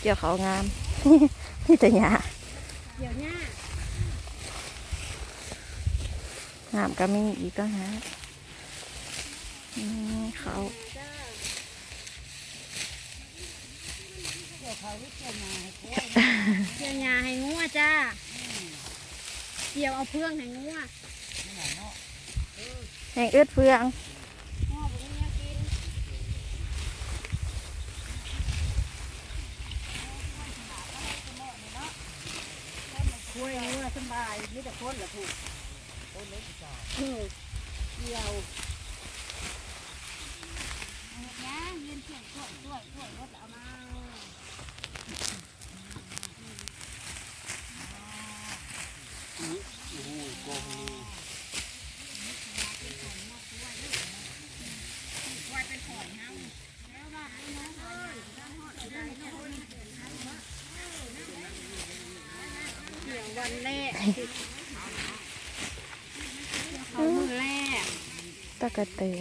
เกี่ยวเขางาม นี่แต่หญ้าเดี๋ยวเนี่ยงามก็มีอีกก็ฮะอืมเขาเกี่ยวยาให้งัวจ้าเกี่ยวเอาเพื่องให้งัวแห่งอึดเฟืองงัวบ่มีแนวกิน คุยเมื่อส บายมีแต่คนละถูกเออเกี่ยวเอาเฮ็ดหยังยืนเสียงช่วยช่วยช่วยรถเอามาเกี่ยววันแรกเขามือแรก ตะกะเตน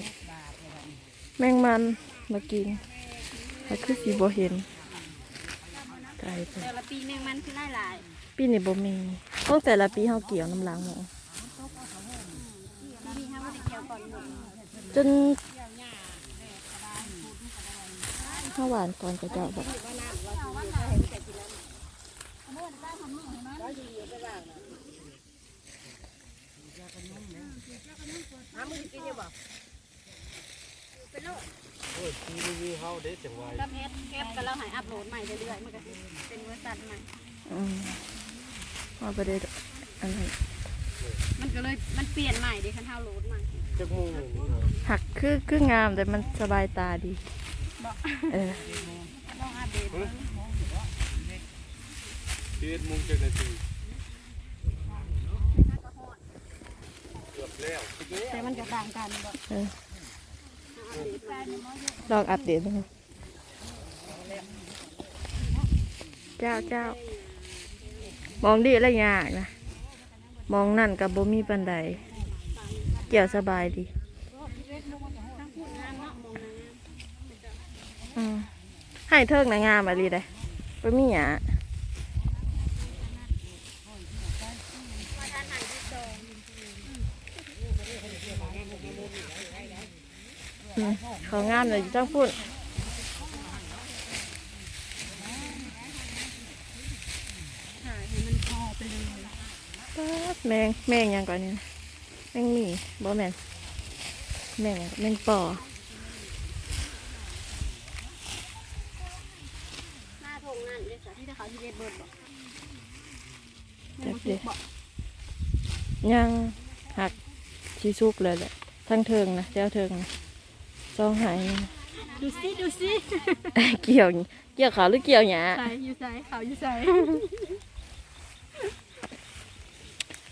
แมงมันมากินแต่คือสีบ่เห็นไกลไปแต่ละปีแมงมันคือหลายหลายปีนี้บ่มีต้องแต่ละปีเฮาเกี่ยวน้ำล้างหมูๆปีห้าวันเกี่ยวก่อนหมดจนเมื่อวานก่อนก็จะบอ น้ำมือกินยังบ่โอ้ยทีวีเฮาเด็ดจังไวก็เพชรเก็บกันแล้วหายอัพโหลดใหม่เรื่อยๆมันก็เป็นเวอร์ชันใหม่ อืมว่าประเด็นอันนั้นมันก็เลยมันเปลี่ยนใหม่ดิคันเท่าโหลดใหม่จักมงนี่เนาะหักคือคืองามแต่มันสบายตาดีบอกเออลองอัปเดตเบิ่งเดโมงจักนาทีเกือบแล้ว แต่มันก็ต่างกันบอกเออลองอัปเดตดูเจ้าเจ้ามองดีอะไรยากนะ มองนั่นกับบ่มีปันไดเกี่ยวสบายดีทั้งพูดงามเนางางงามอืมให้เทิงนะงามอะไรได้บ่มีหยา เขางามเลยจ้างพูดถ่ายให้มันพอไปเลยป๊าดแมงแมงหยังก่อนนี่นะแมงหมีบ่แมนแมงหยังแมงป่อหน้าทงนั่นเลยค่ะที่เขาที่เด็ดเบิร์ดบอกจักเด้ยังหักชีซุกเลยแหละทั้งเทิงนะเจ้าเทิงนะ ซองหายนี่นะดูสิดูสิเกี่ยวเกี่ยวเขาหรือเกี่ยวหยาใส่อยู่ใส่เขาอยู่ใส่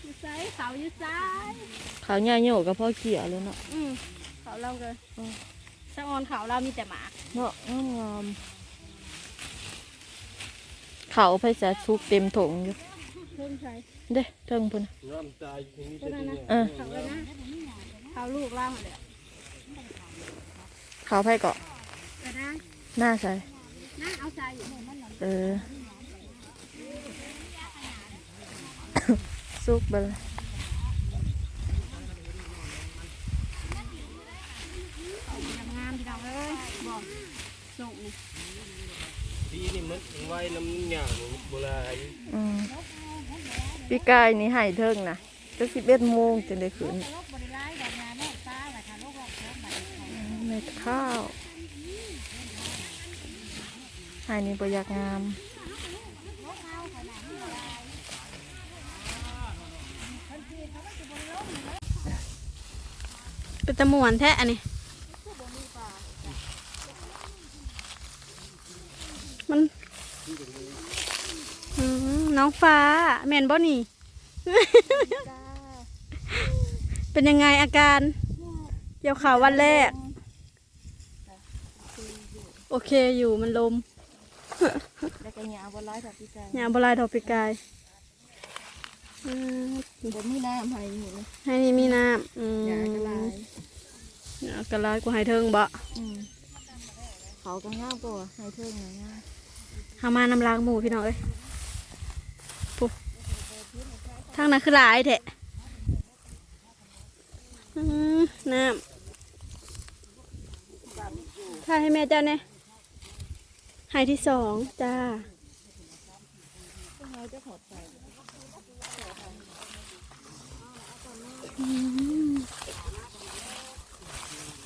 อยู่ใส่เขาอยู่ใส่เขาหญ้าโยกกับพ่อเกี่ยวเลยเนาะอืมเขาเราเลยสะออนเขาเรามีแต่หมาเนาะงามงามเขาไปจะซุกเต็มถุงอยู่เพิ่มใส่เด้เทิงพุ่นน่ะน้ำตายที่นี่เท่าจะนั้นดีนะเออเขาเลยนะเขาลูกล่างมาเลย เขาไปเกาะก็ได้หน้าใส่นะเอาใส่อยู่มันหล่นเออซุกไปเลยงามพี่น้องเอ้ยบอกส่งนี่ทีนี่มันไว้น้ำหยางโบราณอืมพี่กายนี่ให้เทิงนะจะสิบเอ็ดโมงจะได้ขึ้นเม็ ดข้าวให้นี่ประยักงามเป็นตะมวนแท้อันนี้ มันอืมน้องฟ้าแม่นบ่นี่ เป็นยังไงอาการเกี่ยวข่าววันแรก โอเคอยู่มันลมแล้วก็หยาบนไร้ดอกพี่กายยามบลายดอกปีกายอืมบนมีน้ำให้หมดเลยให้นี่มีน้ำอืมหยากระลายหยากระลายกูให้เทิงบ่อืมเขาก็ง่ามกว่าให้เทิงหน่อยง่ายหามานำลางหมูพี่น้องเอ้ยปุ๊บทางนั้นคือหลายแท้อื้อน้ำถ่ายให้แม่เจ้าเนี่ย หายที่สองจ้า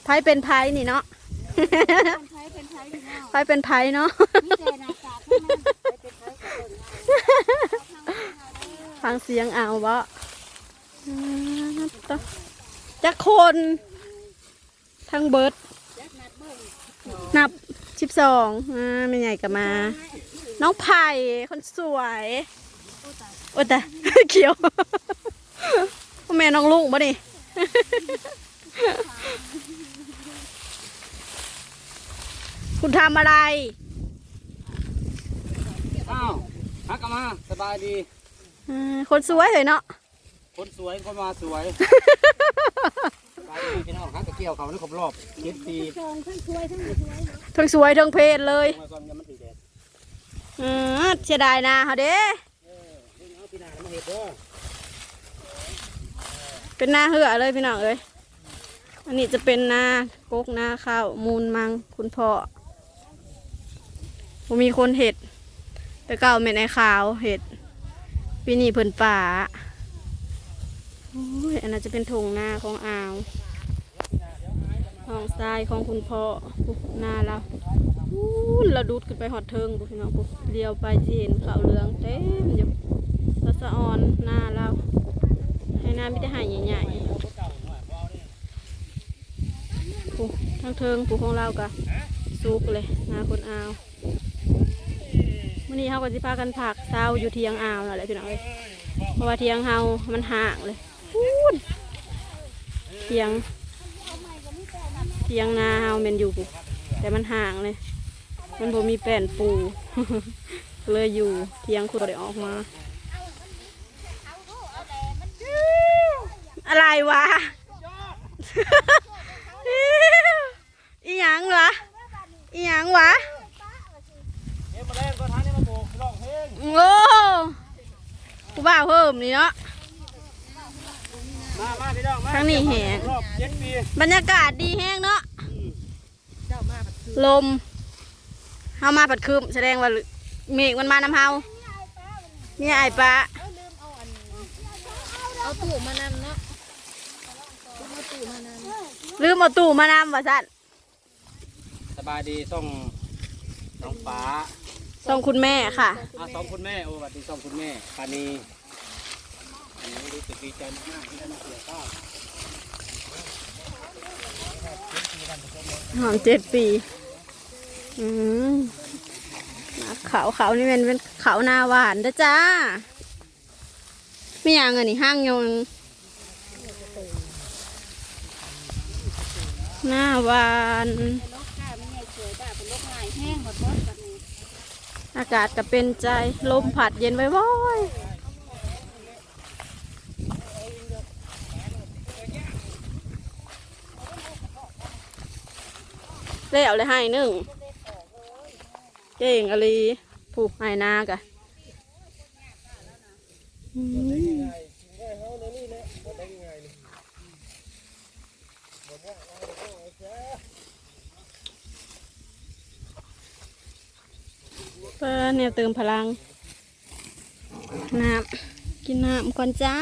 ไพ่เป็นไพ่นี่เนาะใช้เป็นใช้พี่น้องไพ่เป็นไพ่เนาะทางเอาฟังเสียงเอาวะจักคน ทั้งเบิร์ดนับ สิบสองอ่าไม่ใหญ่กับมา น้องไผ่คนสวย โอ้แต่เขียวพ่อแม่น้องลุงบ่นี่คุณทำอะไร อ้าวฮักกลับมาสบายดีอ่าคนสวยเลยเนาะ คนสวย คนมาสวยสบายดี พี่น้องฮักกะเกี่ยวเขานี่ครบรอบเจ็ดปีชงทั้งช่วยทั้งบ่ช่วยเนาะทั้งสวยทั้งเพศเลยมาก่อนยังมันถึงแดดอืมเสียดายนะเขาเด้เอาปีหน้าแล้วมาเห็ดเด้อเป็นหน้าเหือเลยพี่น้องเอ้ยอันนี้จะเป็นหน้ากกหน้าข้าวมูลมังคุณพ่อผมมีคนเห็ด แต่เก่าเม็นไอขาวเห็ดปีนี้เพิ่นป่าโอ้ยอันนั้นจะเป็นทงหน้าของอ่าว ห้องทรายของคุณพ่อปุ๊บหน้าเราอู้เราดูดขึ้นไปหอดเทิงปุ๊บพี่น้องปุ๊บเลี้ยวไปจะเห็นขาวเหลืองเต็มอยู่สะสะออนหน้าเรา ให้น้ำไม่ได้หายใหญ่ๆปูทั้งเทิงปูของเรากะสุกเลยนาคนอาวมื่อนี้เขาก็สิพากันผักเศร้าอยู่เทียงอ้าวนั่นแหละพี่น้องเอ้ยเพราะว่าเทียงเฮามันห่างเลยเทียง ทียงนาเฮาเมนอยู่ปูแต่มันห่างเลย มันบ่มีแป้นปู เลยอยู่เทียงคุณได้ออกมา อะไรวะ อีหยังวะอีหยังวะเฮ้ยมาแรงก่อนท้านี่มาโบกร้องเพลงโอ้กูบ้าเพิ่มนี่เนาะ มามาพี่น้องมา ทางนี้แหงรอบเจ็ดปีบรรยากาศดีแห้งเนาะลมเฮามาผัดคืมแสดงว่าเมฆมันมานำเฮามีไอ้ปลาเอาตู้มานำเนาะลืมเอาตู้มานำว่าสั่นสบายดีส่งน้องฟ้าส่งคุณแม่ค่ะอาสองคุณแม่โอ้สวัสดีสองคุณแม่ปานีอันนี้ รู้สึกดีใจมากที่ได้มาเกี่ยวข้าวหอมเจ็ดปี อืมเขาเขานี่เป็นเป็นเขาหนาหวานเด้อจ้า ไม่ยังอันนี้ห้างยงหน้าหวานนกกาไม่ใหญ่สวยบ้างยแห้งหมดหมดแบบนี้อากาศก็เป็นใจ ลมผัดเย็นไว้ว้อย เลี้ยวเลยให้หนึ่งเก่งอลีผูกให้นากะเพื่อเนี่ยเติมพลัง น้ำ กินน้ำก่อนจ้า